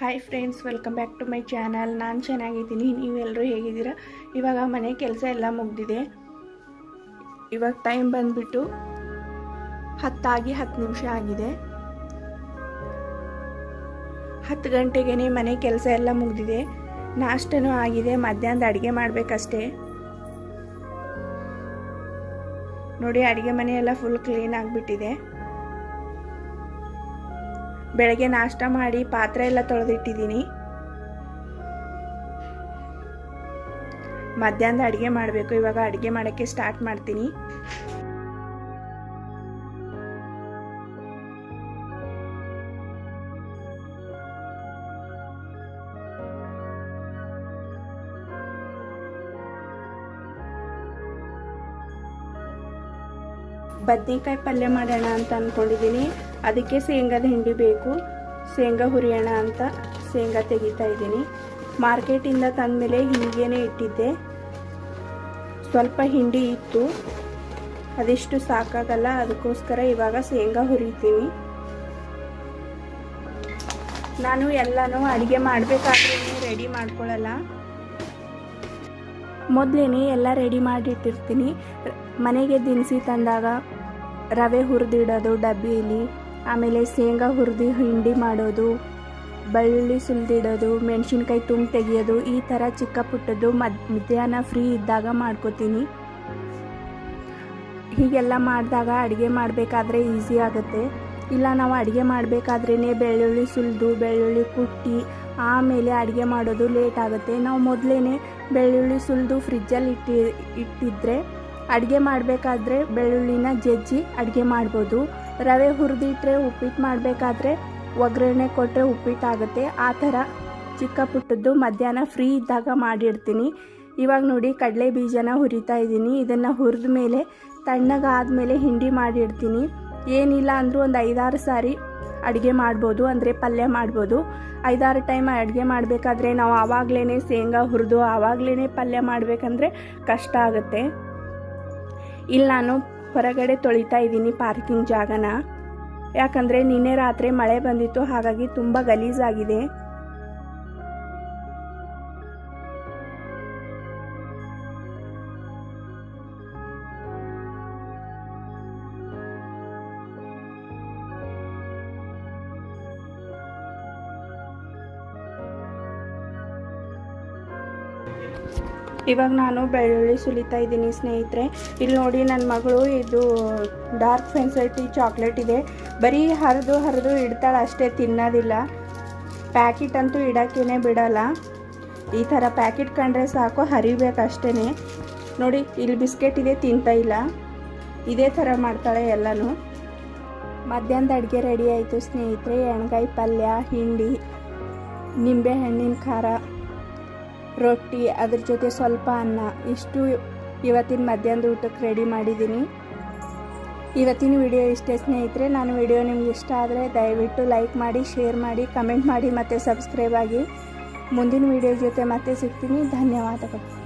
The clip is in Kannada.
Hi friends welcome back to my channel ನಾನು ಚೆನ್ನಾಗಿದ್ದೀನಿ. ನೀವೆಲ್ಲರೂ ಹೇಗಿದ್ದೀರಾ? ಇವಾಗ ಮನೆ ಕೆಲಸ ಎಲ್ಲ ಮುಗ್ದಿದೆ. ಇವಾಗ ಟೈಮ್ ಬಂದುಬಿಟ್ಟು ಹತ್ತಾಗಿ ಹತ್ತು ನಿಮಿಷ ಆಗಿದೆ. ಹತ್ತು ಗಂಟೆಗೇ ಮನೆ ಕೆಲಸ ಎಲ್ಲ ಮುಗ್ದಿದೆ. ನಾಷ್ಟನೂ ಆಗಿದೆ. ಮಧ್ಯಾಹ್ನದ ಅಡುಗೆ ಮಾಡಬೇಕಷ್ಟೇ. ನೋಡಿ, ಅಡುಗೆ ಮನೆಯೆಲ್ಲ ಫುಲ್ ಕ್ಲೀನ್ ಆಗಿಬಿಟ್ಟಿದೆ. ಬೆಳಗ್ಗೆ ನಾಷ್ಟ ಮಾಡಿ ಪಾತ್ರೆ ಎಲ್ಲ ತೊಳೆದಿಟ್ಟಿದ್ದೀನಿ. ಮಧ್ಯಾಹ್ನದ ಅಡುಗೆ ಮಾಡಬೇಕು, ಇವಾಗ ಅಡುಗೆ ಮಾಡೋಕ್ಕೆ ಸ್ಟಾರ್ಟ್ ಮಾಡ್ತೀನಿ. ಬದ್ನೆಕಾಯಿ ಪಲ್ಯ ಮಾಡೋಣ ಅಂತ ಅಂದ್ಕೊಂಡಿದ್ದೀನಿ ಅದಕ್ಕೆ ಶೇಂಗಾದ ಹಿಂಡಿ ಬೇಕು. ಶೇಂಗಾ ಹುರಿಯೋಣ ಅಂತ ಶೇಂಗಾ ತೆಗಿತಾ ಇದ್ದೀನಿ. ಮಾರ್ಕೆಟಿಂದ ತಂದಮೇಲೆ ಹೀಗೇನೆ ಇಟ್ಟಿದ್ದೆ. ಸ್ವಲ್ಪ ಹಿಂಡಿ ಇತ್ತು. ಅದಿಷ್ಟು ಸಾಕಾಗಲ್ಲ, ಅದಕ್ಕೋಸ್ಕರ ಇವಾಗ ಶೇಂಗಾ ಹುರಿತೀನಿ. ನಾನು ಎಲ್ಲನೂ ಅಡುಗೆ ಮಾಡಬೇಕಾದ್ರೂ ರೆಡಿ ಮಾಡ್ಕೊಳ್ಳಲ್ಲ ಮೊದಲೇ ಎಲ್ಲ ರೆಡಿ ಮಾಡಿಟ್ಟಿರ್ತೀನಿ. ಮನೆಗೆ ದಿನಸಿ ತಂದಾಗ ರವೆ ಹುರಿದಿಡೋದು, ಡಬ್ಬಿಲಿ. ಆಮೇಲೆ ಶೇಂಗಾ ಹುರಿದು, ಹಿಂಡಿ ಮಾಡೋದು ಬೆಳ್ಳುಳ್ಳಿ ಸುಲಿದಿಡೋದು, ಮೆಣಸಿನ್ಕಾಯಿ ತುಂಬ ತೆಗೆಯೋದು, ಈ ಥರ ಚಿಕ್ಕ ಪುಟ್ಟದ್ದು ಮದ್, ಮಧ್ಯಾಹ್ನ ಫ್ರೀ ಇದ್ದಾಗ ಮಾಡ್ಕೋತೀನಿ. ಹೀಗೆಲ್ಲ ಮಾಡಿದಾಗ ಅಡುಗೆ ಮಾಡಬೇಕಾದ್ರೆ ಈಸಿ ಆಗುತ್ತೆ. ಇಲ್ಲ ನಾವು ಅಡುಗೆ ಮಾಡಬೇಕಾದ್ರೇ ಬೆಳ್ಳುಳ್ಳಿ ಸುಲಿದು, ಬೆಳ್ಳುಳ್ಳಿ ಕುಟ್ಟಿ, ಆಮೇಲೆ ಅಡುಗೆ ಮಾಡೋದು ಲೇಟ್ ಆಗುತ್ತೆ. ನಾವು ಮೊದಲೇ ಬೆಳ್ಳುಳ್ಳಿ ಸುಲಿದು ಫ್ರಿಜ್ಜಲ್ಲಿ ಇಟ್ಟಿ, ಇಟ್ಟಿದ್ರೆ ಅಡುಗೆ ಮಾಡಬೇಕಾದ್ರೆ ಬೆಳ್ಳುಳ್ಳಿನ ಜಜ್ಜಿ ಅಡುಗೆ ಮಾಡ್ಬೋದು. ರವೆ ಹುರಿದಿಟ್ರೆ ಉಪ್ಪಿಟ್ಟು ಮಾಡಬೇಕಾದ್ರೆ ಒಗ್ಗರಣೆ ಕೊಟ್ಟರೆ ಉಪ್ಪಿಟ್ಟಾಗುತ್ತೆ. ಆ ಥರ ಚಿಕ್ಕ ಪುಟ್ಟದ್ದು ಮಧ್ಯಾಹ್ನ ಫ್ರೀ ಇದ್ದಾಗ ಮಾಡಿರ್ತೀನಿ. ಇವಾಗ ನೋಡಿ ಕಡಲೆ ಬೀಜನ ಹುರಿತಾ ಇದ್ದೀನಿ. ಇದನ್ನು ಹುರಿದ ಮೇಲೆ ತಣ್ಣಗಾದಮೇಲೆ ಹಿಂಡಿ ಮಾಡಿಡ್ತೀನಿ ಏನಿಲ್ಲ ಅಂದರೂ ಒಂದು ಐದಾರು ಸಾರಿ ಅಡುಗೆ ಮಾಡ್ಬೋದು. ಅಂದರೆ ಪಲ್ಯ ಮಾಡ್ಬೋದು. ಐದಾರು ಟೈಮ್ ಅಡುಗೆ ಮಾಡಬೇಕಾದ್ರೆ ನಾವು ಆವಾಗಲೇ ಶೇಂಗಾ ಹುರಿದು ಆವಾಗಲೇ ಪಲ್ಯ ಮಾಡಬೇಕಂದ್ರೆ ಕಷ್ಟ ಆಗುತ್ತೆ. ಇಲ್ಲಿ ನಾನು ಹೊರಗಡೆ ತೊಳಿತಾ ಇದ್ದೀನಿ ಪಾರ್ಕಿಂಗ್ ಜಾಗನ. ಯಾಕಂದರೆ ನಿನ್ನೆ ರಾತ್ರಿ ಮಳೆ ಬಂದಿತ್ತು ಹಾಗಾಗಿ ತುಂಬ ಗಲೀಜಾಗಿದೆ. ಇವಾಗ ನಾನು ಬೆಳ್ಳುಳ್ಳಿ ಸುಲಿತಾ ಇದ್ದೀನಿ ಸ್ನೇಹಿತರೆ. ಇಲ್ಲಿ ನೋಡಿ ನನ್ನ ಮಗಳು ಇದು ಡಾರ್ಕ್ ಫೆನ್ಸೈಟಿ ಚಾಕ್ಲೇಟ್ ಇದೆ. ಬರೀ ಹರಿದು ಹರಿದು ಇಡ್ತಾಳೆ ಅಷ್ಟೇ, ತಿನ್ನೋದಿಲ್ಲ. ಪ್ಯಾಕೆಟ್ ಅಂತೂ ಇಡೋಕ್ಕೇ ಬಿಡಲ್ಲ. ಈ ಥರ ಪ್ಯಾಕೆಟ್ ಕಂಡ್ರೆ ಸಾಕು ಹರಿಬೇಕಷ್ಟೇ ನೋಡಿ, ಇಲ್ಲಿ ಬಿಸ್ಕೆಟ್ ಇದೆ, ತಿಂತಾ ಇಲ್ಲ. ಇದೇ ಥರ ಮಾಡ್ತಾಳೆ ಎಲ್ಲನೂ. ಮಧ್ಯಾಹ್ನದ ಅಡುಗೆ ರೆಡಿ ಆಯಿತು ಸ್ನೇಹಿತರೆ. ಎಣ್ಗಾಯಿ ಪಲ್ಯ, ಹಿಂಡಿ ನಿಂಬೆ ಹಣ್ಣಿನ ಖಾರ. ರೊಟ್ಟಿ ಅದ್ರ ಜೊತೆ ಸ್ವಲ್ಪ ಅನ್ನ. ಇಷ್ಟು ಇವತ್ತಿನ ಮಧ್ಯಾಹ್ನದ ಊಟಕ್ಕೆ ರೆಡಿ ಮಾಡಿದ್ದೀನಿ. ಇವತ್ತಿನ ವಿಡಿಯೋ ಇಷ್ಟೇ ಸ್ನೇಹಿತರೆ, ನಾನು ವಿಡಿಯೋ ನಿಮ್ಗೆ ಇಷ್ಟ ಆದರೆ ದಯವಿಟ್ಟು ಲೈಕ್ ಮಾಡಿ ಶೇರ್ ಮಾಡಿ ಕಮೆಂಟ್ ಮಾಡಿ ಮತ್ತು ಸಬ್ಸ್ಕ್ರೈಬ್ ಆಗಿ. ಮುಂದಿನ ವಿಡಿಯೋ ಜೊತೆ ಮತ್ತೆ ಸಿಗ್ತೀನಿ. ಧನ್ಯವಾದಗಳು.